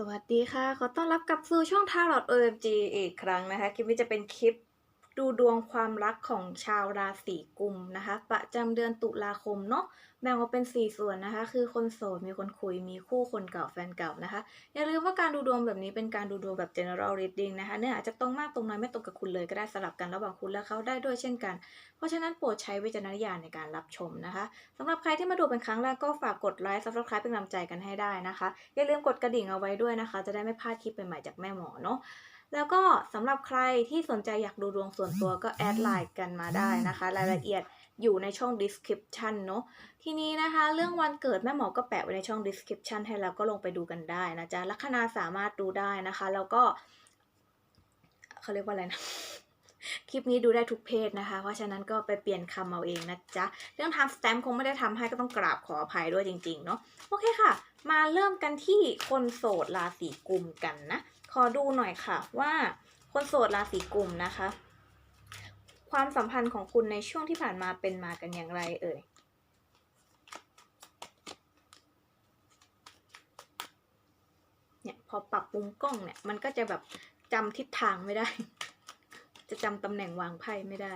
สวัสดีค่ะ ขอต้อนรับกลับสู่ช่อง Tarot OMG อีกครั้งนะคะ คลิปนี้จะเป็นคลิป ดูดวงความรักของชาวราศีกุมนะคะ ประจำเดือนตุลาคมเนาะแบ่งออกเป็น 4 ส่วนนะคะ คือคนโสดมีคนคุยมีคู่คนเก่าแฟนเก่านะคะ อย่าลืมว่าการดูดวงแบบนี้เป็นการดูดวงแบบ general reading นะคะเนื้ออาจจะตรงมากตรงน้อยไม่ตรงกับคุณเลยก็ได้สลับกันระหว่างคุณและเขาได้ด้วยเช่นกัน เพราะฉะนั้นโปรดใช้วิจารณญาณในการรับชมนะคะสำหรับใครที่มาดูเป็นครั้งแรกก็ฝากกดไลค์ subscribe เป็นกำลังใจกันให้ได้นะคะ อย่าลืมกดกระดิ่งเอาไว้ด้วยนะคะ จะได้ไม่พลาดคลิปใหม่ๆจากแม่หมอเนาะ แล้วก็สำหรับใครที่สนใจอยากดูดวงส่วนตัวก็แอดไลน์กันมาได้นะคะ รายละเอียดอยู่ในช่อง description เนาะทีนี้นะคะ เรื่องวันเกิดแม่หมอก็แปะไว้ในช่อง description ให้แล้วก็ลงไปดูกันได้นะจ๊ะลัคนาสามารถดูได้นะคะ แล้วก็เขาเรียกว่าอะไรนะคลิปนี้ดูได้ทุกเพศนะคะ เพราะฉะนั้นก็ไปเปลี่ยนคำเอาเองนะจ๊ะ เรื่องทำสแตมป์คงไม่ได้ทำให้ก็ต้องกราบขออภัยด้วยจริง ๆ เนาะ โอเคค่ะ มาเริ่มกันที่คนโสดราศีกุมกันนะ ขอดูหน่อยค่ะว่าคนโสดราศีกุมนะคะ ความสัมพันธ์ของคุณในช่วงที่ผ่านมาเป็นมากันอย่างไรเอ่ยเนี่ยพอปรับปรุงกล้องเนี่ย มันก็จะแบบจำทิศทางไม่ได้ จะจำตำแหน่งวางไพ่ไม่ได้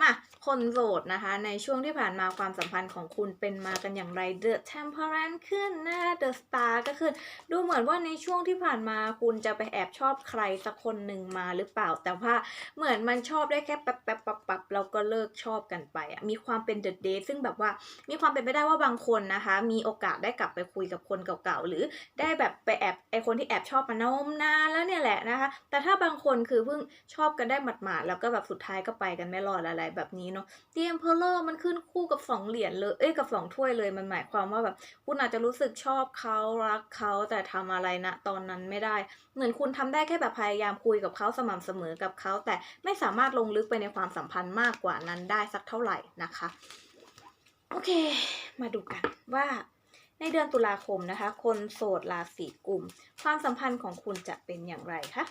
มา คนโสดนะคะ ในช่วงที่ผ่านมาความสัมพันธ์ของคุณเป็นมากันอย่างไร The Temperance ขึ้นนะ The Star ก็คือดูเหมือนว่าในช่วงที่ผ่านมาคุณจะไปแอบชอบใครสักคนหนึ่งมาหรือเปล่า แต่ว่าเหมือนมันชอบได้แค่แป๊บแป๊บปับปับแล้วก็เลิกชอบกันไปอะมีความเป็น The Date ซึ่งแบบว่ามีความเป็นไปได้ว่าบางคนนะคะ มีโอกาสได้กลับไปคุยกับคนเก่าๆหรือได้แบบไปแอบไอคนที่แอบชอบมานมนานแล้วเนี่ยแหละนะคะ แต่ถ้าบางคนคือเพิ่งชอบกันได้หมาดๆแล้วก็แบบสุดท้ายก็ไปกันไม่รอดอะไรแบบนี้เนาะเดียมเพลเลอร์มันขึ้นคู่กับสองเหรียญเลย เอ้ยกับสองถ้วยเลย มันหมายความว่าแบบคุณอาจจะรู้สึกชอบเขารักเขาแต่ทำอะไรนะตอนนั้นไม่ได้ เหมือนคุณทำได้แค่แบบพยายามคุยกับเขาสม่ำเสมอกับเขา แต่ไม่สามารถลงลึกไปในความสัมพันธ์มากกว่านั้นได้สักเท่าไหร่นะคะ โอเค มาดูกันว่าในเดือนตุลาคมนะคะ คนโสดราศีกุม ความสัมพันธ์ของคุณจะเป็นอย่างไรคะ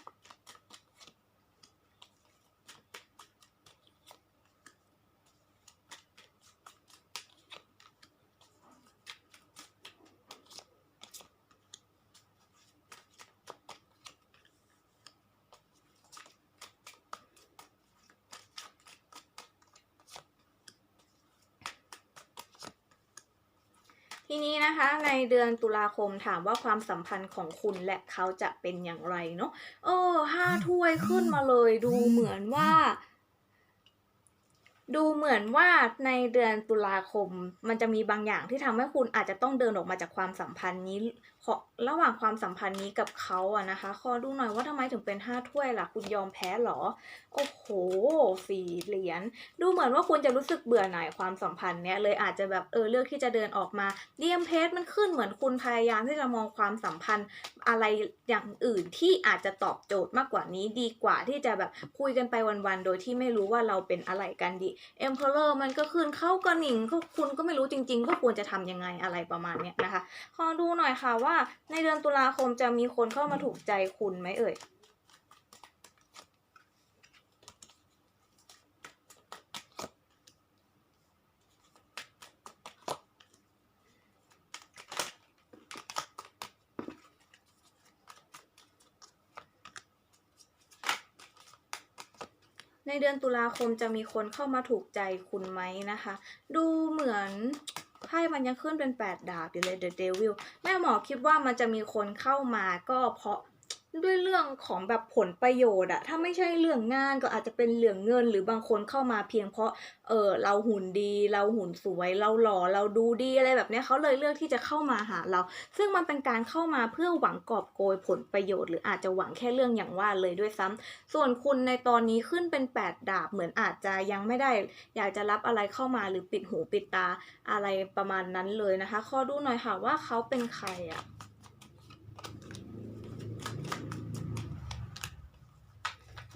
ทีนี้นะคะในเดือนตุลาคมถามว่าความสัมพันธ์ของคุณและเขาจะเป็นอย่างไรเนาะเออห้าถ้วยขึ้นมาเลยดูเหมือนว่า ดูเหมือนว่าในเดือนตุลาคม มันจะมีบางอย่างที่ทำให้คุณอาจจะต้องเดินออกมาจากความสัมพันธ์นี้ขระหว่างความสัมพันธ์นี้กับเขาอะนะคะ ขอดูหน่อยว่าทำไมถึงเป็นห้าถ้วยล่ะ คุณยอมแพ้เหรอ โอ้โหสี่เหรียญ ดูเหมือนว่าคุณจะรู้สึกเบื่อหน่ายความสัมพันธ์เนี้ยเลยอาจจะแบบเออเลือกที่จะเดินออกมาเดียมเพสมันขึ้นเหมือนคุณพยายามที่จะมองความสัมพันธ์อะไรอย่างอื่นที่อาจจะตอบโจทย์มากกว่านี้ดีกว่าที่จะแบบคุยกันไปวันๆ โดยที่ไม่รู้ว่าเราเป็นอะไรกันดีเอ็มเพลอร์มันก็ขึ้นเข้ากระหนิงก็คุณก็ไม่รู้จริงๆว่าควรจะทำยังไงอะไรประมาณเนี้ยนะคะ ขอดูหน่อยค่ะว่าในเดือนตุลาคมจะมีคนเข้ามาถูกใจคุณไหมเอ่ย ในเดือนตุลาคมจะมีคนเข้ามาถูกใจคุณไหมนะคะ ดูเหมือน พ่มันยังขึ้นเป็น 8 ดาบอยู่เลย The Devil แม่หมอคิดว่ามันจะมีคนเข้ามาก็เพราะ ด้วยเรื่องของแบบผลประโยชน์อะถ้าไม่ใช่เรื่องงานก็อาจจะเป็นเรื่องเงิน หรือบางคนเข้ามาเพียงเพราะ เออเราหุ่นดี เราหุ่นสวย เราหล่อ เราดูดีอะไรแบบนี้เขาเลยเลือกที่จะเข้ามาหาเรา ซึ่งมันเป็นการเข้ามาเพื่อหวังกอบโกยผลประโยชน์ หรืออาจจะหวังแค่เรื่องอย่างว่าเลยด้วยซ้ำส่วนคุณในตอนนี้ขึ้นเป็น 8 ดาบเหมือนอาจจะยังไม่ได้ อยากจะรับอะไรเข้ามาหรือปิดหูปิดตาอะไรประมาณนั้นเลยนะคะ ขอดูหน่อยค่ะว่าเขาเป็นใครอะ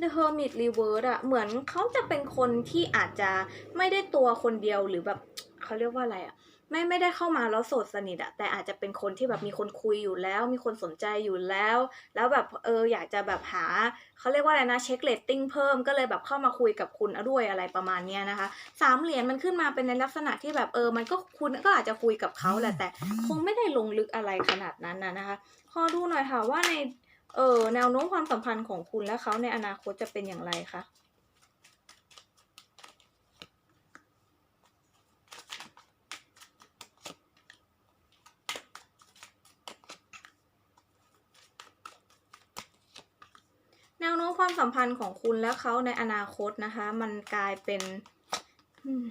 The Hermit Reverse อะเหมือนเขาจะเป็นคนที่อาจจะไม่ได้ตัวคนเดียวหรือแบบเขาเรียกว่าอะไรอะไม่ไม่ได้เข้ามาแล้วโสดสนิทอะแต่อาจจะเป็นคนที่แบบมีคนคุยอยู่แล้ว มีคนสนใจอยู่แล้ว แล้วแบบเอออยากจะแบบหาเขาเรียกว่าอะไรนะเช็คเรตติ้งเพิ่มก็เลยแบบเข้ามาคุยกับคุณด้วยอะไรประมาณเนี้ยนะคะสามเหรียญมันขึ้นมาเป็นในลักษณะที่แบบเออมันก็คุณก็อาจจะคุยกับเขาแหละแต่ คงไม่ได้ลงลึกอะไรขนาดนั้นนะนะคะขอดูหน่อยค่ะว่าใน เออแนวโน้มความสัมพันธ์ของคุณและเขาในอนาคตจะเป็นอย่างไรคะแนวโน้มความสัมพันธ์ของคุณและเขาในอนาคตนะคะ มันกลายเป็น อืม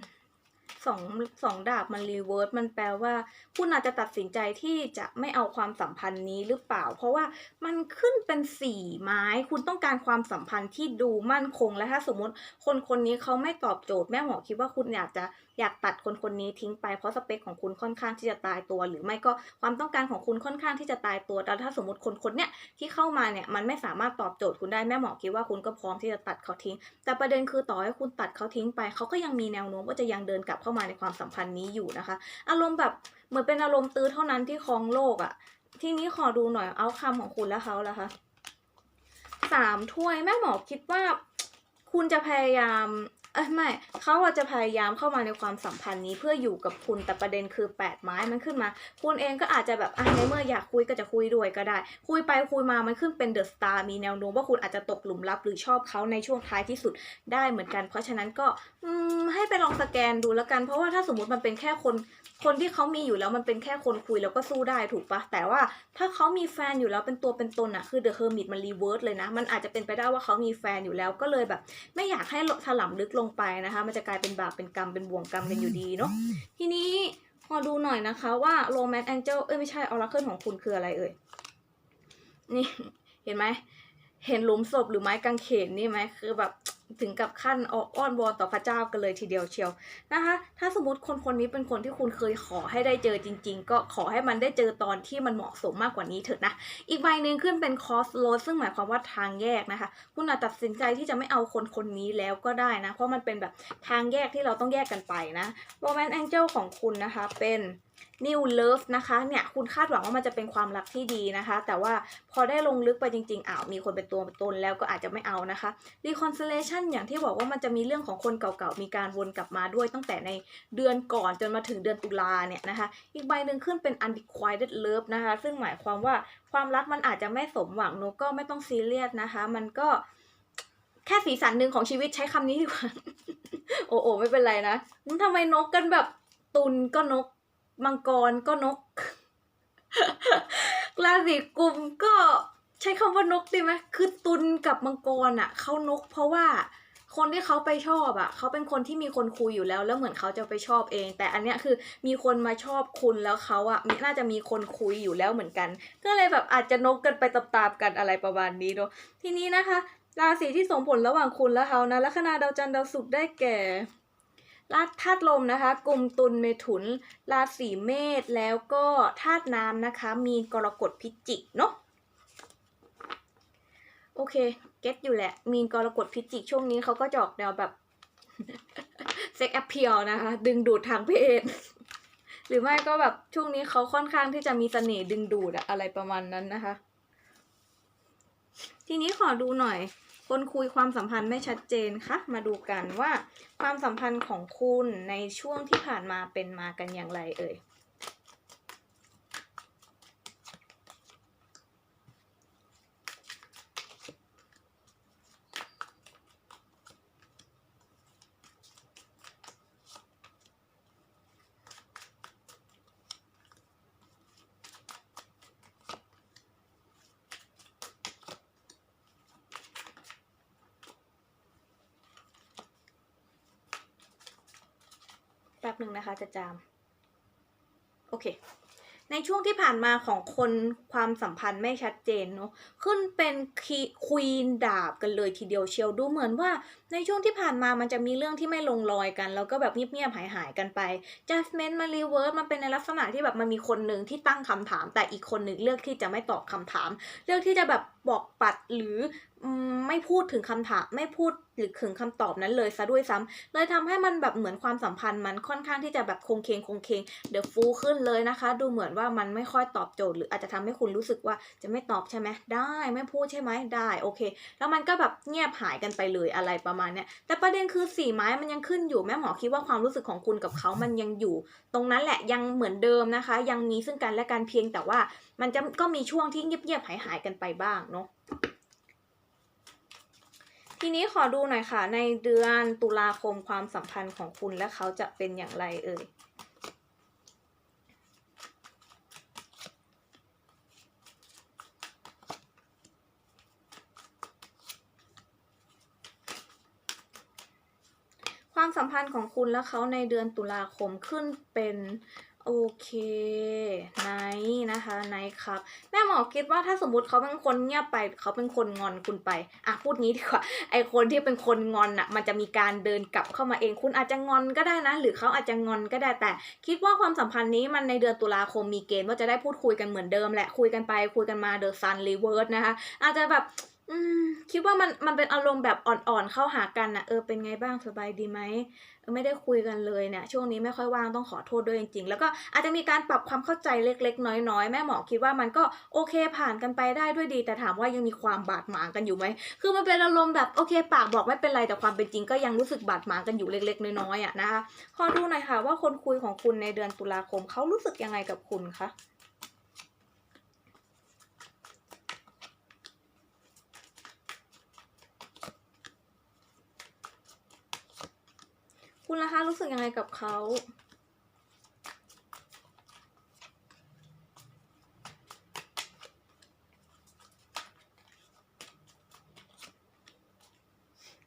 สองสองดาบมันรีเวิร์สมันแปลว่า คุณอาจจะตัดสินใจที่จะไม่เอาความสัมพันธ์นี้หรือเปล่า เพราะว่ามันขึ้นเป็นสี่ไม้ คุณต้องการความสัมพันธ์ที่ดูมั่นคงและถ้าสมมติคนคนนี้เขาไม่ตอบโจทย์แม่หมอคิดว่าคุณอยากจะ อยากตัดคนคนนี้ทิ้งไปเพราะสเปคของคุณค่อนข้างที่จะตายตัว หรือไม่ก็ความต้องการของคุณค่อนข้างที่จะตายตัวแต่ถ้าสมมติคนคนเนี้ยที่เข้ามาเนี่ยมันไม่สามารถตอบโจทย์คุณได้แม่หมอคิดว่าคุณก็พร้อมที่จะตัดเขาทิ้ง แต่ประเด็นคือต่อให้คุณตัดเขาทิ้งไปเขาก็ยังมีแนวโน้มว่าจะยังเดินกลับเข้ามาในความสัมพันธ์นี้อยู่นะคะ อารมณ์แบบเหมือนเป็นอารมณ์ตื้อเท่านั้นที่ครองโลกอะ่ะ ทีนี้ขอดูหน่อยเอาคำของคุณและเขาละคะสามถ้วยแม่หมอคิดว่า คุณจะพยายาม เอ้ยไม่เขาอาจจะพยายามเข้ามาในความสัมพันธ์นี้เพื่ออยู่กับคุณแต่ประเด็นคือแปดไม้มันขึ้นมา คุณเองก็อาจจะแบบอะในเมื่ออยากคุยก็จะคุยด้วยก็ได้ คุยไปคุยมามันขึ้นเป็นเดอะสตาร์มีแนวโน้มว่าคุณอาจจะตกหลุมรักหรือชอบเขาในช่วงท้ายที่สุดได้เหมือนกัน เพราะฉะนั้นก็อืมให้ไปลองสแกนดูแล้วกัน เพราะว่าถ้าสมมติมันเป็นแค่คนคนที่เขามีอยู่แล้วมันเป็นแค่คนคุยแล้วก็สู้ได้ถูกปะแต่ว่าถ้าเขามีแฟนอยู่แล้วเป็นตัวเป็นตนอะคือ The Hermit มันรีเวิร์สเลยนะ มันอาจจะเป็นไปได้ว่าเขามีแฟนอยู่แล้วก็เลยแบบ ไม่อยากให้ถลำลึกลงไปนะคะ มันจะกลายเป็นบาปเป็นกรรมเป็นบ่วงกรรมกันอยู่ดีเนาะทีนี้พอดูหน่อยนะคะว่า Romance Angel เอ้ยไม่ใช่ Oracle ของคุณคืออะไรเอ่ยนี่เห็นไหมเห็นหลุมศพหรือไม้กางเขนนี่ไหมคือแบบ ถึงกับขั้นอ้อนวอนต่อพระเจ้ากันเลยทีเดียวเชียวนะคะ ถ้าสมมติคนคนนี้เป็นคนที่คุณเคยขอให้ได้เจอจริง ๆ ก็ขอให้มันได้เจอตอนที่มันเหมาะสมมากกว่านี้เถอะนะ อีกใบหนึ่งขึ้นเป็น cross road ซึ่งหมายความว่าทางแยกนะคะ คุณอาจตัดสินใจที่จะไม่เอาคนคนนี้แล้วก็ได้นะ เพราะมันเป็นแบบทางแยกที่เราต้องแยกกันไปนะ Romance Angel ของคุณนะคะเป็น New Love นะคะเนี่ยคุณคาดหวังว่ามันจะเป็นความรักที่ดีนะคะ แต่ว่าพอได้ลงลึกไปจริงๆอ้าวมีคนเป็นตัวเป็นตนแล้วก็อาจจะไม่เอานะคะ Reconciliation อย่างที่บอกว่ามันจะมีเรื่องของคนเก่าๆมีการวนกลับมาด้วยตั้งแต่ในเดือนก่อนจนมาถึงเดือนตุลาเนี่ยนะคะอีกใบหนึ่งขึ้นเป็น Unrequited Love นะคะ ซึ่งหมายความว่าความรักมันอาจจะไม่สมหวังนก็ไม่ต้องซีเรียสนะคะ มันก็แค่สีสันหนึ่งของชีวิตใช้คำนี้ดีกว่า โอ้โอไม่เป็นไรนะทำไมนกกันแบบตุนก็นก มังกรก็นกราศีกุมก็ ใช้คำว่านกดีไหมคือตุนกับมังกรอะเขานกเพราะว่าคนที่เขาไปชอบอะเขาเป็นคนที่มีคนคุยอยู่แล้ว แล้วเหมือนเขาจะไปชอบเอง แต่อันเนี้ยคือมีคนมาชอบคุณแล้วเขาอะมีน่าจะมีคนคุยอยู่แล้วเหมือนกัน ก็เลยแบบอาจจะนกกันไปตามๆกันอะไรประมาณนี้เนาะทีนี้นะคะ ราศีที่ส่งผลระหว่างคุณและเขานะลัคนาดาวจันทร์ดาวศุกร์ได้แก่ราธาตุลมนะคะกลุ่มตุลเมถุน ราศีเมษแล้วก็ธาตุน้ำนะคะ มีกรกฎพิจิกเนาะ โอเค เก็ตอยู่แหละ มีนกรกฎพิจิกช่วงนี้เขาก็จะออกแนวแบบเซ็กแอปเพียลนะคะ ดึงดูดทางเพศ หรือไม่ก็แบบช่วงนี้เขาค่อนข้างที่จะมีเสน่ห์ดึงดูดอะอะไรประมาณนั้นนะคะ ทีนี้ขอดูหน่อย คนคุยความสัมพันธ์ไม่ชัดเจนคะมาดูกันว่าความสัมพันธ์ของคุณในช่วงที่ผ่านมาเป็นมากันอย่างไรเอ่ย นะคะจะจาม โอเค ในช่วงที่ผ่านมาของคนความสัมพันธ์ไม่ชัดเจนเนาะขึ้นเป็นควีนดาบกันเลยทีเดียวเชียวดูเหมือนว่า ในช่วงที่ผ่านมามันจะมีเรื่องที่ไม่ลงรอยกัน แล้วก็แบบเงียบๆหายๆกันไป judgment มา reverse มันเป็นในลักษณะที่แบบมันมีคนหนึ่งที่ตั้งคำถาม แต่อีกคนหนึ่งเลือกที่จะไม่ตอบคำถาม เลือกที่จะแบบบอกปัดหรือไม่พูดถึงคำถามไม่พูดหรือถึงคำตอบนั้นเลยซะด้วยซ้ำเลยทำให้มันแบบเหมือนความสัมพันธ์มันค่อนข้างที่จะแบบคงเคงคงเคงเดี๋ยวฟูขึ้นเลยนะคะ ดูเหมือนว่ามันไม่ค่อยตอบโจทย์ หรืออาจจะทำให้คุณรู้สึกว่าจะไม่ตอบใช่ไหมได้ไม่พูดใช่ไหมได้โอเค แล้วมันก็แบบเงียบหายกันไปเลยอะไรประมาณเนี้ยแต่ประเด็นคือสี่ไม้มันยังขึ้นอยู่แม่หมอคิดว่าความรู้สึกของคุณกับเขามันยังอยู่ ตรงนั้นแหละยังเหมือนเดิมนะคะ ยังมีซึ่งกันและกันเพียงแต่ว่ามันจะก็มีช่วงที่เงียบๆหายหายกันไปบ้างเนาะ ทีนี้ขอดูหน่อยค่ะ ในเดือนตุลาคมความสัมพันธ์ของคุณและเขาจะเป็นอย่างไรเอ่ยความสัมพันธ์ของคุณและเขาในเดือนตุลาคมขึ้นเป็น โอเคไนนะคะไนครับ แม่หมอคิดว่าถ้าสมมติเขาเป็นคนเงียบไปเขาเป็นคนงอนคุณไป อะพูดงี้ดีกว่า ไอคนที่เป็นคนงอนอะ มันจะมีการเดินกลับเข้ามาเอง คุณอาจจะงอนก็ได้นะ หรือเขาอาจจะงอนก็ได้แต่ คิดว่าความสัมพันธ์นี้มันในเดือนตุลาคมมีเกณฑ์ว่าจะได้พูดคุยกันเหมือนเดิมแหละคุยกันไปคุยกันมาเดอะซันรีเวิร์สนะคะอาจจะแบบ อืม คิดว่ามันมันเป็นอารมณ์แบบอ่อน ๆ เข้าหากันนะเออ เป็นไงบ้างสบายดีไหมเออไม่ได้คุยกันเลยเนี่ย ช่วงนี้ไม่ค่อยว่างต้องขอโทษด้วยจริง ๆ แล้วก็อาจจะมีการปรับความเข้าใจเล็ก ๆ น้อย ๆ แม่หมอคิดว่ามันก็โอเคผ่านกันไปได้ด้วยดี แต่ถามว่ายังมีความบาดหมางกันอยู่ไหม คือมันเป็นอารมณ์แบบโอเค ปากบอกไม่เป็นไรแต่ความเป็นจริงก็ยังรู้สึกบาดหมางกันอยู่เล็ก ๆ น้อยๆอะนะคะขอดูหน่อยค่ะว่าคนคุยของคุณในเดือนตุลาคมเขารู้สึกยังไงกับคุณคะ คุณล่ะคะรู้สึกยังไงกับเขา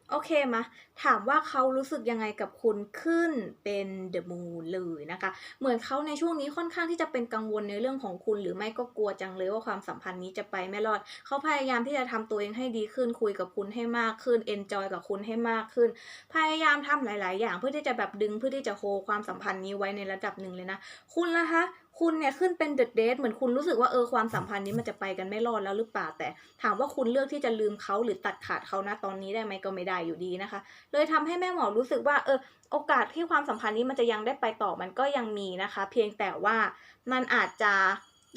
โอเคมา ถามว่าเขารู้สึกยังไงกับคุณขึ้นเป็นเดอะมูนเลยนะคะ เหมือนเขาในช่วงนี้ค่อนข้างที่จะเป็นกังวลในเรื่องของคุณ หรือไม่ก็กลัวจังเลยว่าความสัมพันธ์นี้จะไปไม่รอด เขาพยายามที่จะทำตัวเองให้ดีขึ้นคุยกับคุณให้มากขึ้นเอนจอยกับคุณให้มากขึ้น พยายามทำหลาย ๆ อย่างเพื่อที่จะแบบดึงเพื่อที่จะโฮความสัมพันธ์นี้ไว้ในระดับหนึ่งเลยนะ คุณล่ะคะ คุณเนี่ยขึ้นเป็นเดอะเดทเหมือนคุณรู้สึกว่าเออความสัมพันธ์นี้มันจะไปกันไม่รอดแล้วหรือเปล่าแต่ ถามว่าคุณเลือกที่จะลืมเขาหรือตัดขาดเขานะตอนนี้ได้ไหมก็ไม่ได้อยู่ดีนะคะ เลยทำให้แม่หมอรู้สึกว่าเออโอกาสที่ความสัมพันธ์นี้มันจะยังได้ไปต่อมันก็ยังมีนะคะ เพียงแต่ว่ามันอาจจะ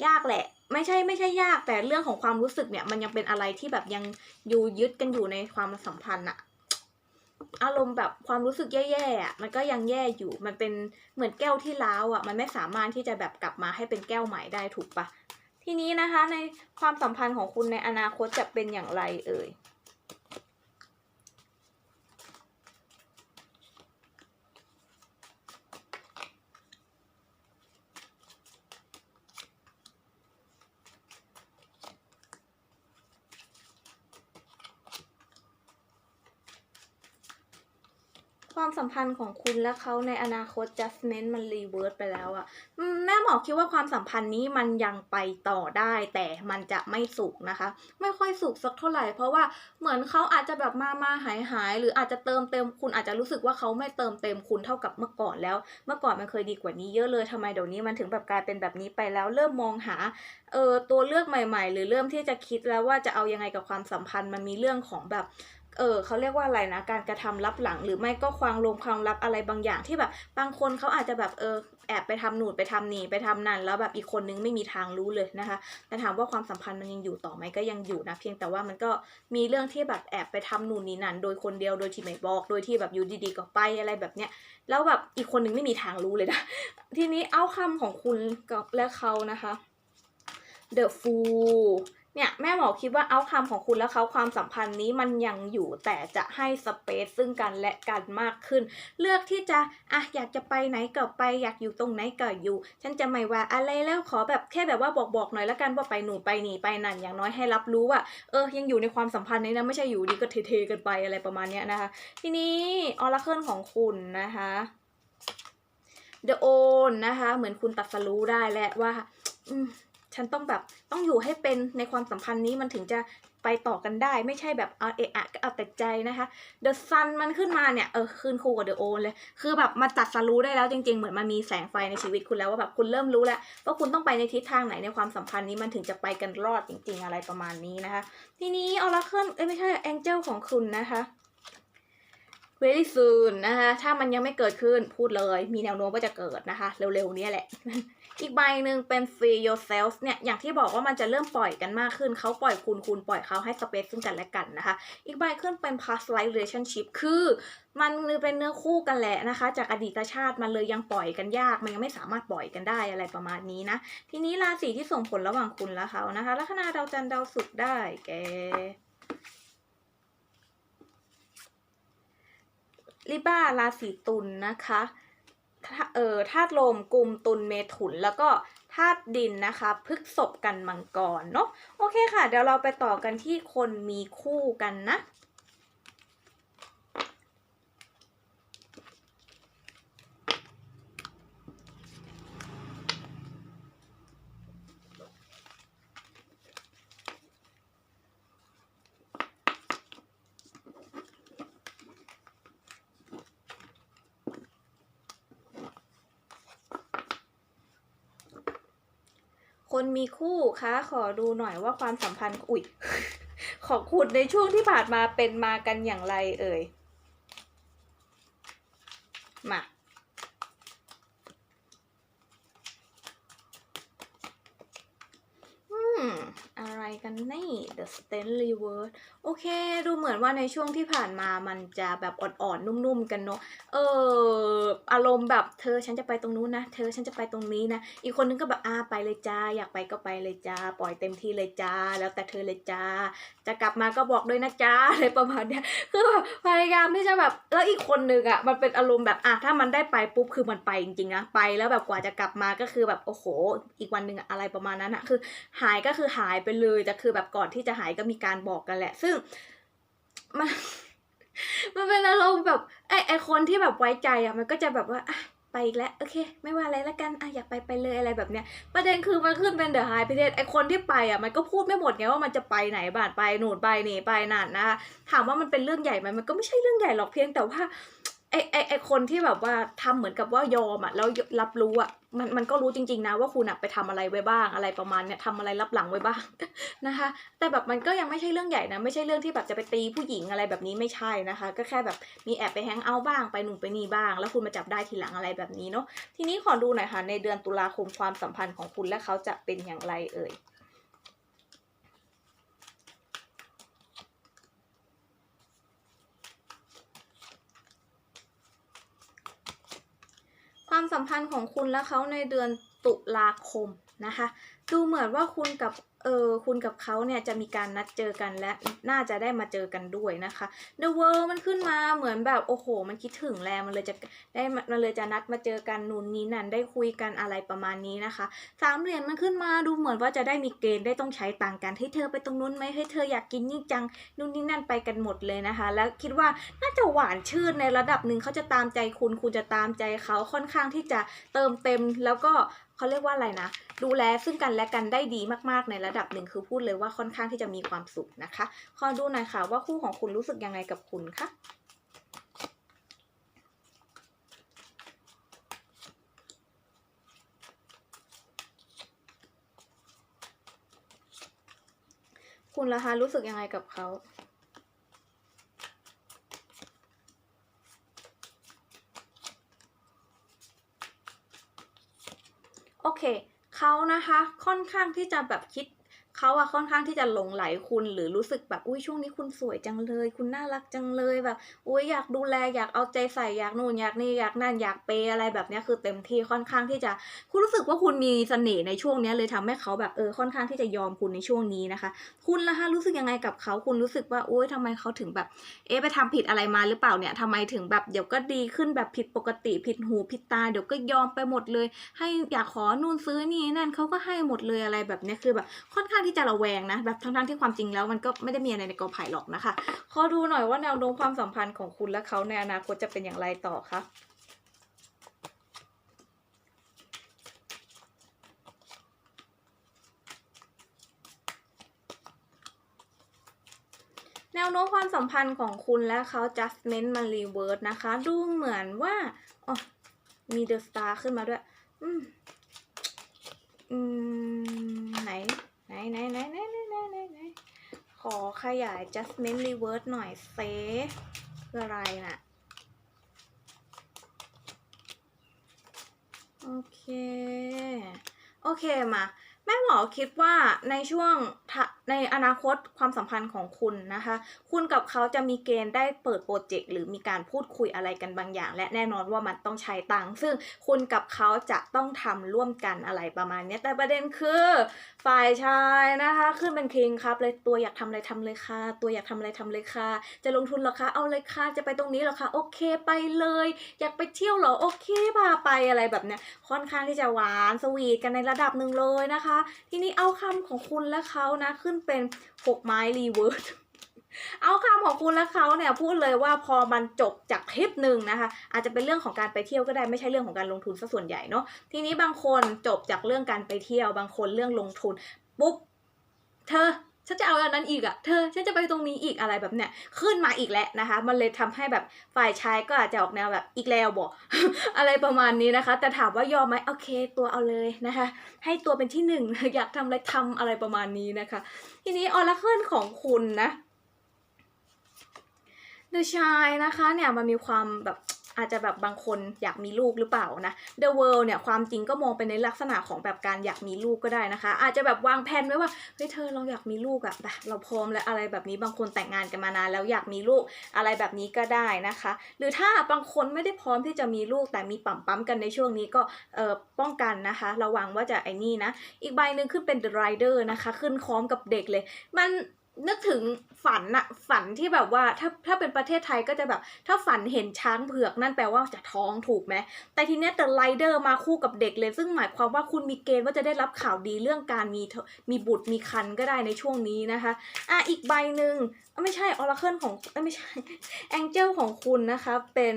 ยากแหละ ไม่ใช่ไม่ใช่ยากแต่เรื่องของความรู้สึกเนี่ยมันยังเป็นอะไรที่แบบยังอยู่ยึดกันอยู่ในความสัมพันธ์อะ อารมณ์แบบความรู้สึกแย่ๆอะมันก็ยังแย่อยู่ มันเป็นเหมือนแก้วที่ล้าวอะมันไม่สามารถที่จะแบบกลับมาให้เป็นแก้วใหม่ได้ถูกปะทีนี้นะคะในความสัมพันธ์ของคุณในอนาคตจะเป็นอย่างไรเอ่ย ความสัมพันธ์ของคุณและเขาในอนาคต judgment มัน reverse ไปแล้วอะแม่หมอคิดว่าความสัมพันธ์นี้มันยังไปต่อได้ แต่มันจะไม่สุขนะคะ ไม่ค่อยสุขสักเท่าไหร่ เพราะว่าเหมือนเขาอาจจะแบบมามาหายหายหรืออาจจะเติมเต็มคุณอาจจะรู้สึกว่าเขาไม่เติมเต็มคุณเท่ากับเมื่อก่อนแล้ว เมื่อก่อนมันเคยดีกว่านี้เยอะเลยทำไมเดี๋ยวนี้มันถึงแบบกลายเป็นแบบนี้ไปแล้ว เริ่มมองหาเออตัวเลือกใหม่ ๆ หรือเริ่มที่จะคิดแล้วว่าจะเอายังไงกับความสัมพันธ์มันมีเรื่องของแบบ เออเขาเรียกว่าอะไรนะ การกระทำลับหลัง หรือไม่ก็ความลงความลับอะไรบางอย่างที่แบบ บางคนเขาอาจจะแบบเออแอบไปทำหนูดไปทำนี่ไปทำนั่นแล้วแบบอีกคนนึงไม่มีทางรู้เลยนะคะแต่ถามว่าความสัมพันธ์มันยังอยู่ต่อไหมก็ยังอยู่นะ เพียงแต่ว่ามันก็มีเรื่องที่แบบแอบไปทำนู่นนี่นั่นโดยคนเดียวโดยที่ไม่บอก โดยที่แบบอยู่ดีๆก็ไปอะไรแบบเนี้ยแล้วแบบอีกคนนึงไม่มีทางรู้เลยนะทีนี้เอาคำของคุณกับและเขานะคะ The Fool เนี่ยแม่หมอคิดว่าเอาคำของคุณและเขาความสัมพันธ์นี้มันยังอยู่แต่จะให้สเปซซึ่งกันและกันมากขึ้น เลือกที่จะอะอยากจะไปไหนก็ไปอยากอยู่ตรงไหนก็อยู่ ฉันจะไม่ว่าอะไรแล้วขอแบบแค่แบบว่าบอกบอกหน่อยละกันว่าไปหนูไปหนีไปนั่นอย่างน้อยให้รับรู้ว่าเออยังอยู่ในความสัมพันธ์นี้นะไม่ใช่อยู่ดีก็เทๆกันไปอะไรประมาณเนี้ยนะคะ ทีนี้ออราเคิลของคุณนะคะ The Own นะคะ เหมือนคุณตัดสรู้ได้แล้วว่าอืม ฉันต้องแบบต้องอยู่ให้เป็นในความสัมพันธ์นี้มันถึงจะไปต่อกันได้ ไม่ใช่แบบเอาเอะอะก็เอาแต่ใจนะคะเดอะซันมันขึ้นมาเนี่ย เออขึ้นคู่กับเดอะโอนเลย คือแบบมาตัดสรู้ได้แล้วจริงๆ เหมือนมันมีแสงไฟในชีวิตคุณแล้วว่าแบบคุณเริ่มรู้แล้วว่าคุณต้องไปในทิศทางไหนในความสัมพันธ์นี้มันถึงจะไปกันรอดจริง ๆ อะไรประมาณนี้นะคะ ทีนี้ออราเคิลเอ้ยไม่ใช่แองเจิลของคุณนะคะ very soon นะคะ ถ้ามันยังไม่เกิดขึ้นพูดเลย มีแนวโน้มว่าจะเกิดนะคะ เร็วๆเนี้แหละ อีกใบหนึ่งเป็น free yourself เนี่ย อย่างที่บอกว่ามันจะเริ่มปล่อยกันมากขึ้น เขาปล่อยคุณ คุณปล่อยเขาให้ space ซึ่งกันและกันนะคะ อีกใบขึ้นเป็น past life relationship คือ มันเป็นเนื้อคู่กันแหละนะคะ จากอดีตชาติมันเลยยังปล่อยกันยาก มันยังไม่สามารถปล่อยกันได้อะไรประมาณนี้นะ ทีนี้ราศีที่ส่งผลระหว่างคุณและเขานะคะ ลัคนาดาวจันทร์ดาวศุกร์ได้แกลิบ้าราศีตุลนะคะ เออธาตุลมกลุ่มตุลเมถุนแล้วก็ธาตุดินนะคะพฤกษบกันมังกรเนาะโอเคค่ะ เดี๋ยวเราไปต่อกันที่คนมีคู่กันนะ มีคู่คะขอดูหน่อยว่าความสัมพันธ์ อุ๊ย ของคุณในช่วงที่ผ่านมาเป็นมากันอย่างไรเอ่ย มา อืม อะไรกันนี่ The Sten Reverse โอเค ดูเหมือนว่าในช่วงที่ผ่านมามันจะแบบอ่อนๆ นุ่มๆ กันเนอะเออ อารมณ์แบบเธอฉันจะไปตรงนู้นนะ เธอฉันจะไปตรงนี้นะ อีกคนนึงก็แบบอ่าไปเลยจ้า อยากไปก็ไปเลยจ้า ปล่อยเต็มที่เลยจ้า แล้วแต่เธอเลยจ้า จะกลับมาก็บอกด้วยนะจ้าอะไรประมาณเนี้ย คือแบบพยายามที่จะแบบ แล้วอีกคนนึงอะ มันเป็นอารมณ์แบบอะถ้ามันได้ไปปุ๊บคือมันไปจริงๆนะ ไปแล้วแบบกว่าจะกลับมาก็คือแบบโอ้โห อีกวันหนึ่งอะอะไรประมาณนั้นอะคือ หายก็คือหายไปเลยแต่คือแบบก่อนที่จะหายก็มีการบอกกันแหละ ซึ่งมันมันเป็นอารมณ์แบบไอไอคนที่แบบไว้ใจอะมันก็จะแบบว่าไปอีกแล้วโอเค ไม่ว่าอะไรแล้วกันอะอยากไปไปเลยอะไรแบบเนี้ยประเด็นคือมันขึ้นเป็นเดอะไฮพิเศษไอคนที่ไปอะมันก็พูดไม่หมดไงว่ามันจะไปไหนบานไปหนูไปนี่ไปนั่นนะคะถามว่ามันเป็นเรื่องใหญ่ไหมมันก็ไม่ใช่เรื่องใหญ่หรอกเพียงแต่ว่า ไอไอไอคนที่แบบว่าทำเหมือนกับว่ายอมอะแล้วรับรู้อะมันมันก็รู้จริง ๆ นะว่าคุณอะไปทำอะไรไว้บ้างอะไรประมาณเนี้ยทำอะไรรับหลังไว้บ้างนะคะ แต่แบบมันก็ยังไม่ใช่เรื่องใหญ่นะ ไม่ใช่เรื่องที่แบบจะไปตีผู้หญิงอะไรแบบนี้ไม่ใช่นะคะ ก็แค่แบบมีแอบไปแฮงเอาท์บ้างไปหนุ่มไปนี่บ้าง แล้วคุณมาจับได้ทีหลังอะไรแบบนี้เนาะทีนี้ขอดูหน่อยค่ะในเดือนตุลาคมความสัมพันธ์ของคุณและเขาจะเป็นอย่างไรเอ่ย ความสัมพันธ์ของคุณและเขาในเดือนตุลาคมนะคะ ดูเหมือนว่าคุณกับ เออคุณกับเขาเนี่ยจะมีการนัดเจอกันและน่าจะได้มาเจอกันด้วยนะคะ The World มันขึ้นมาเหมือนแบบโอ้โห มันคิดถึงแล้วมันเลยจะได้มันเลยจะนัดมาเจอกันนู่นนี้นั่นได้คุยกันอะไรประมาณนี้นะคะสามเหรียญมันขึ้นมาดูเหมือนว่าจะได้มีเกณฑ์ได้ต้องใช้ตังกันให้เธอไปตรงนู้นไหมให้เธออยากกินนี่งจังนู่นนี่นั่นไปกันหมดเลยนะคะ แล้วคิดว่าน่าจะหวานชื่นในระดับหนึ่งเขาจะตามใจคุณคุณจะตามใจเขาค่อนข้างที่จะเติมเต็มแล้วก็ เขาเรียกว่าอะไรนะ ดูแลซึ่งกันและกันได้ดีมากๆในระดับหนึ่งคือพูดเลยว่าค่อนข้างที่จะมีความสุขนะคะ ขอดูหน่อยค่ะว่าคู่ของคุณรู้สึกยังไงกับคุณคะคุณล่ะคะรู้สึกยังไงกับเขา โอเคเขานะคะค่อนข้างที่จะแบบคิด เขาอะค่อนข้างที่จะหลงไหลคุณหรือรู้สึกแบบอุ้ยช่วงนี้คุณสวยจังเลย คุณน่ารักจังเลยแบบ อุ้ยอยากดูแลอยากเอาใจใส่อยากนู่นอยากนี่อยากนั่นอยากเปย์อะไรแบบนี้คือเต็มที่ค่อนข้างที่จะ คุณรู้สึกว่าคุณมีเสน่ห์ในช่วงนี้เลยทำให้เขาแบบเออค่อนข้างที่จะยอมคุณในช่วงนี้นะคะ คุณละคะรู้สึกยังไงกับเขาคุณรู้สึกว่าโอ๊ยทำไมเขาถึงแบบเอ๊ะไปทำผิดอะไรมาหรือเปล่าเนี่ยทำไมถึงแบบเดี๋ยวก็ดีขึ้นแบบผิดปกติผิดหูผิดตาเดี๋ยวก็ยอมไปหมดเลย ให้อยากขอนู่นซื้อนี่นั่นเขาก็ให้หมดเลยอะไรแบบนี้คือแบบค่อนข้างที่ที่จะระแวงนะแบบทั้งๆที่ความจริงแล้วมันก็ไม่ได้มีอะไรในกอไผ่หรอกนะคะขอดูหน่อยว่าแนวโน้มความสัมพันธ์ของคุณและเขาในอนาคตจะเป็นอย่างไรต่อคะแนวโน้มความสัมพันธ์ของคุณและเขา justment มัน reverse นะคะ ดูเหมือนว่าอ๋อมี the star ขึ้นมาด้วย อืม อืม ขยายาย justment reverse หน่อยเซคืออะไรน่ะ โอเค โอเคมา แม่หมอคิดว่าในช่วงในอนาคตความสัมพันธ์ของคุณนะคะ คุณกับเขาจะมีเกณฑ์ได้เปิดโปรเจกต์หรือมีการพูดคุยอะไรกันบางอย่าง และแน่นอนว่ามันต้องใช้ตังค์ซึ่งคุณกับเขาจะต้องทำร่วมกันอะไรประมาณนี้แต่ประเด็นคือ ฝ่ายชายนะคะขึ้นเป็นคิงครับเลยตัวอยากทำอะไรทำเลยค่ะ ตัวอยากทำอะไรทำเลยค่ะ จะลงทุนหรอคะเอาเลยค่ะจะไปตรงนี้หรอคะโอเคไปเลย อยากไปเที่ยวหรอโอเคพาไปอะไรแบบเนี้ยค่อนข้างที่จะหวานสวีทกันในระดับหนึ่งเลยนะคะทีนี้เอาคำของคุณและเขานะขึ้นเป็นหกไม้รีเวิร์สเอาคำของคุณและเขาเนี่ยพูดเลยว่าพอมันจบจากคลิปหนึ่งนะคะ อาจจะเป็นเรื่องของการไปเที่ยวก็ได้ไม่ใช่เรื่องของการลงทุนซะส่วนใหญ่เนาะทีนี้บางคนจบจากเรื่องการไปเที่ยว บางคนเรื่องลงทุนปุ๊บเธอ ฉันจะเอาอันนั้นอีกอะเธอฉันจะไปตรงนี้อีกอะไรแบบเนี้ยขึ้นมาอีกแล้วนะคะ มันเลยทำให้แบบฝ่ายชายก็อาจจะออกแนวแบบอีกแล้วบอกอะไรประมาณนี้นะคะ แต่ถามว่ายอมไหมโอเค ตัวเอาเลยนะคะ ให้ตัวเป็นที่หนึ่งอยากทำอะไรทำอะไรประมาณนี้นะคะ ทีนี้ออร์เคิลของคุณนะ The Shy นะคะเนี่ยมันมีความแบบ อาจจะแบบบางคนอยากมีลูกหรือเปล่านะ The World เนี่ยความจริงก็มองไปในลักษณะของแบบการอยากมีลูกก็ได้นะคะ อาจจะแบบวางแผนไว้ว่าเฮ้ยเธอเราอยากมีลูกอะเราพร้อมแล้วอะไรแบบนี้บางคนแต่งงานกันมานานแล้วอยากมีลูกอะไรแบบนี้ก็ได้นะคะ หรือถ้าบางคนไม่ได้พร้อมที่จะมีลูกแต่มีปั๊มปั๊มกันในช่วงนี้ก็เอ่อป้องกันนะคะ ระวังว่าจะไอ้นี่นะ อีกใบหนึ่งขึ้นเป็น The Rider นะคะ ขึ้นคล้อมกับเด็กเลย มัน นึกถึงฝันอะฝันที่แบบว่าถ้าถ้าเป็นประเทศไทยก็จะแบบ ถ้าฝันเห็นช้างเผือกนั่นแปลว่าจะท้องถูกไหมแต่ทีเนี้ยแต่ไรเดอร์มาคู่กับเด็กเลย ซึ่งหมายความว่าคุณมีเกณฑ์ว่าจะได้รับข่าวดีเรื่องการมีมีบุตรมีคันก็ได้ในช่วงนี้นะคะ อะอีกใบหนึ่งไม่ใช่ Oracle ของอไม่ใช่ Angel ของคุณนะคะ เป็น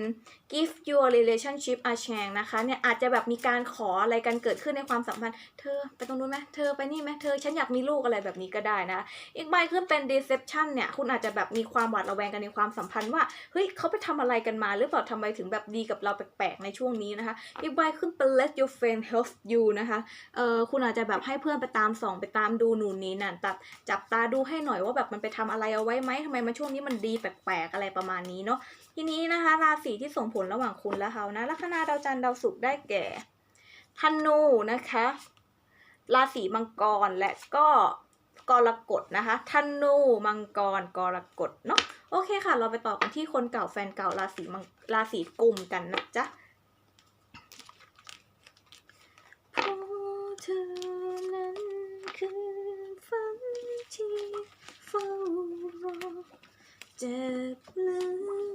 give your relationship a chance นะคะเนี่ยอาจจะแบบมีการขออะไรกันเกิดขึ้นในความสัมพันธ์ เธอไปตรงนู้นไหมเธอไปนี่ไหมเธอฉันอยากมีลูกอะไรแบบนี้ก็ได้นะ อีกใบขึ้นเป็น deception เนี่ย คุณอาจจะแบบมีความหวาดระแวงกันในความสัมพันธ์ว่า เฮ้ยเขาไปทำอะไรกันมา หรือเปล่าทำไมถึงแบบดีกับเราแปลกๆในช่วงนี้นะคะ อีกใบขึ้นเป็น let your friend help you นะคะเออคุณอาจจะแบบให้เพื่อนไปตามส่องไปตามดูหนูนนี้นั่นตัดจับตาดูให้หน่อยว่าแบบมันไปทำอะไรเอาไว้ไหมทำไมมันช่วงนี้มันดีแปลกๆอะไรประมาณนี้เนาะทีนี้นะคะ ราศีที่ส่งผลระหว่างคุณและเขานะลัคนาดาวจันทร์ดาวศุกร์ได้แก่ธนูนะคะ ราศีมังกรและก็กรกฎนะคะธนูมังกรกรกฎเนาะโอเคค่ะ เราไปต่อกันที่คนเก่าแฟนเก่าราศีมังราศีกลุ่มกันนะจ๊ะเธอนั้นคือฝันที่เฝ้า เจ็บลึ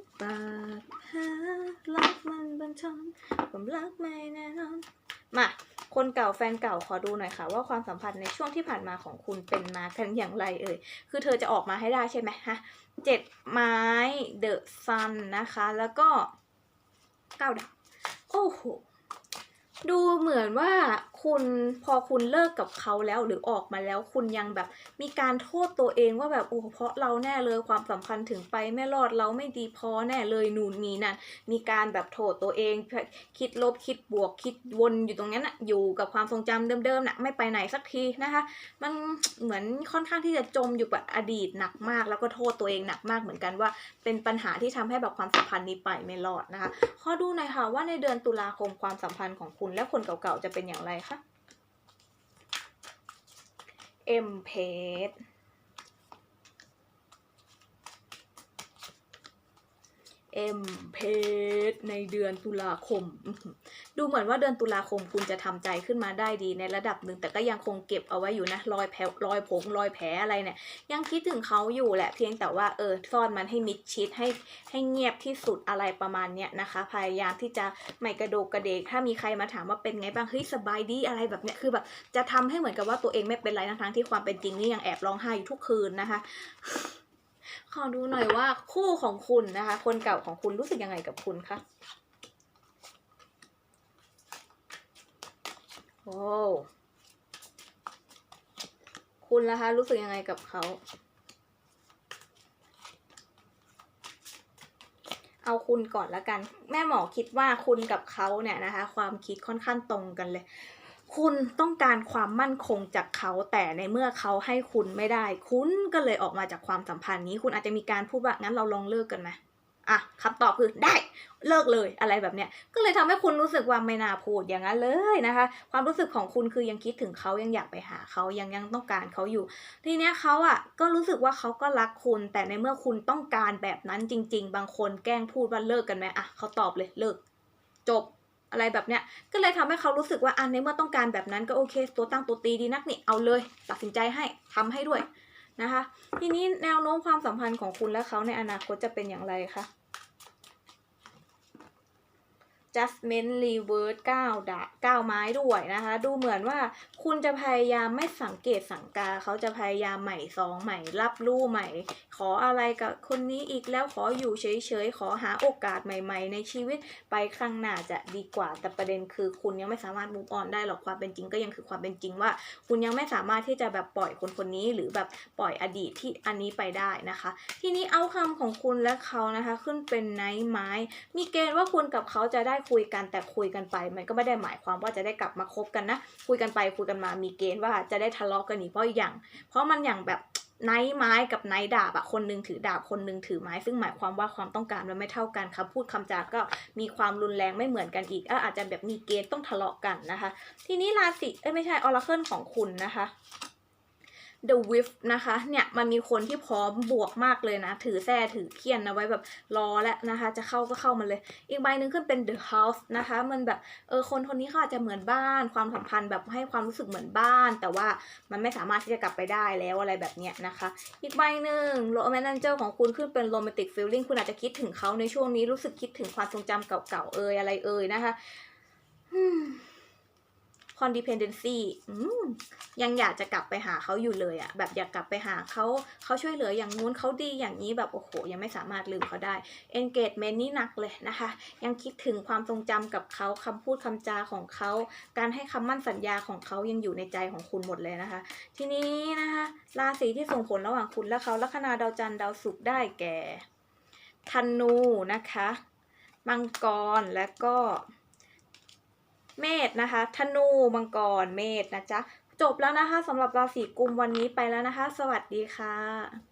กบาดแผลรักมันบันทอนผมรักไม่แน่นอน มา คนเก่าแฟนเก่าขอดูหน่อยค่ะ ว่าความสัมพันธ์ในช่วงที่ผ่านมาของคุณเป็นมากันอย่างไรเอ่ย คือเธอจะออกมาให้ได้ใช่ไหมฮะเจ็ดไม้เดอะซันนะคะ แล้วก็เก้าดาบโอ้โห ดูเหมือนว่า คุณพอคุณเลิกกับเขาแล้วหรือออกมาแล้วคุณยังแบบมีการโทษตัวเองว่าแบบโอ้เพราะเราแน่เลยความสัมพันธ์ถึงไปไม่รอดเราไม่ดีพอแน่เลยหนูนนี่นั่นมีการแบบโทษตัวเอง คิดลบคิดบวกคิดวนอยู่ตรงนั้นน่ะอยู่กับความทรงจำเดิมๆน่ะไม่ไปไหนสักทีนะคะ มันเหมือนค่อนข้างที่จะจมอยู่กับอดีตหนักมาก แล้วก็โทษตัวเองหนักมากเหมือนกันว่า เป็นปัญหาที่ทำให้แบบความสัมพันธ์นี้ไปไม่รอดนะคะขอดูหน่อยค่ะว่าในเดือนตุลาคมความสัมพันธ์ของคุณและคนเก่าๆจะเป็นอย่างไรคะ M Page เอ็มเพจในเดือนตุลาคม ดูเหมือนว่าเดือนตุลาคมคุณจะทำใจขึ้นมาได้ดีในระดับหนึ่ง แต่ก็ยังคงเก็บเอาไว้อยู่นะรอยแผลรอยผงรอยแผลอะไรเนี่ย ยังคิดถึงเขาอยู่แหละเพียงแต่ว่าเออซ่อนมันให้มิดชิดให้ให้เงียบที่สุดอะไรประมาณเนี้ยนะคะ พยายามที่จะไม่กระโดกกระเดกถ้ามีใครมาถามว่าเป็นไงบ้างเฮ้ยสบายดีอะไรแบบเนี้ยคือแบบจะทำให้เหมือนกับว่าตัวเองไม่เป็นไรทั้งที่ความเป็นจริงนี่ยังแอบร้องไห้อยู่ทุกคืนนะคะ ขอดูหน่อยว่าคู่ของคุณนะคะ คนเก่าของคุณรู้สึกยังไงกับคุณคะโอ้คุณนะคะ รู้สึกยังไงกับเขา เอาคุณก่อนละกัน แม่หมอคิดว่าคุณกับเขาเนี่ยนะคะ ความคิดค่อนข้างตรงกันเลย คุณต้องการความมั่นคงจากเขาแต่ในเมื่อเขาให้คุณไม่ได้ คุณก็เลยออกมาจากความสัมพันธ์นี้ คุณอาจจะมีการพูดว่างั้นเราลองเลิกกันไหมอะคำตอบคือได้เลิกเลยอะไรแบบเนี้ยก็เลยทำให้คุณรู้สึกว่าไม่น่าพูดอย่างนั้นเลยนะคะ ความรู้สึกของคุณคือยังคิดถึงเขายังอยากไปหาเขายังยังต้องการเขาอยู่ ทีเนี้ยเขาอะก็รู้สึกว่าเขาก็รักคุณ แต่ในเมื่อคุณต้องการแบบนั้นจริง ๆ บางคนแกล้งพูดว่าเลิกกันไหมอะเขาตอบเลยเลิก จบ อะไรแบบเนี้ย ก็เลยทำให้เขารู้สึกว่าอันในเมื่อต้องการแบบนั้นก็โอเค ตัวตั้งตัวตีดีนักนี่เอาเลย ตัดสินใจให้ทำให้ด้วยนะคะ ทีนี้แนวโน้มความสัมพันธ์ของคุณและเขาในอนาคตจะเป็นอย่างไรคะ Judgment Reverse 9ดา9ไม้ด้วยนะคะ ดูเหมือนว่าคุณจะพยายามไม่สังเกตสังกา เขาจะพยายามใหม่สองใหม่รับรู้ใหม่ ขออะไรกับคนนี้อีกแล้วขออยู่เฉยๆ ขอหาโอกาสใหม่ ๆ ในชีวิตไปข้างหน้าจะดีกว่า แต่ประเด็นคือคุณยังไม่สามารถ move on ได้หรอกความเป็นจริงก็ยังคือความเป็นจริงว่า คุณยังไม่สามารถที่จะแบบปล่อยคนคนนี้ หรือแบบปล่อยอดีตที่อันนี้ไปได้นะคะ ทีนี้เอาคำของคุณและเขานะคะ ขึ้นเป็นไนท์ไม้ มีเกณฑ์ว่าคุณกับเขาจะได้คุยกันแต่คุยกันไป มันก็ไม่ได้หมายความว่าจะได้กลับมาคบกันนะ คุยกันไปคุยกันมามีเกณฑ์ว่าจะได้ทะเลาะกันอีกเพราะอย่าง เพราะมันอย่างแบบไนท์ไม้กับไนท์ดาบอะคนหนึงถือดาบคนหนึงถือไม้ ซึ่งหมายความว่าความต้องการมันไม่เท่ากันคำพูดคำจาก็มีความรุนแรงไม่เหมือนกันอีกออาจจะแบบมีเกณฑ์ต้องทะเลาะกันนะคะ ทีนี้ราศีเอ้ยไม่ใช่ออราเคิลของคุณนะคะ The w i f นะคะ เนี่ยมันมีคนที่พร้อมบวกมากเลยนะ ถือแส้ถือเขียนนะไว้แบบรอแล้วนะคะ จะเข้าก็เข้ามาเลย อีกใบหนึ่งขึ้นเป็น The House นะคะ มันแบบเออคนคนนี้เขาอาจจะเหมือนบ้าน ความสัมพันธ์แบบให้ความรู้สึกเหมือนบ้าน แต่ว่ามันไม่สามารถที่จะกลับไปได้แล้วอะไรแบบเนี้ยนะคะ อีกใบหนึ่งโรแมนต์เจอร์ของคุณขึ้นเป็นโรแมนติกฟีลลิ่งคุณอาจจะคิดถึงเขาในช่วงนี้รู้สึกคิดถึงความทรงจำเก่าๆเอยอะไรเอยนะคะอื codependency อยังอยากจะกลับไปหาเขาอยู่เลยอะแบบอยากกลับไปหาเขาเขาช่วยเหลืออย่างนู้นเขาดีอย่างนี้แบบโอ้โห ยังไม่สามารถลืมเขาได้ engagement นี่หนักเลยนะคะ ยังคิดถึงความทรงจำกับเขาคำพูดคำจาของเขา การให้คำมั่นสัญญาของเขายังอยู่ในใจของคุณหมดเลยนะคะ ทีนี้นะคะราศีที่ส่งผลระหว่างคุณและเขาลัคนาดาวจันทร์ดาวศุกร์ได้แก่ธนูนะคะ มังกรและก็ เมษนะคะ ธนูมังกรเมษนะจ๊ะ จบแล้วนะคะสำหรับราศีกุมวันนี้ไปแล้วนะคะ สวัสดีค่ะ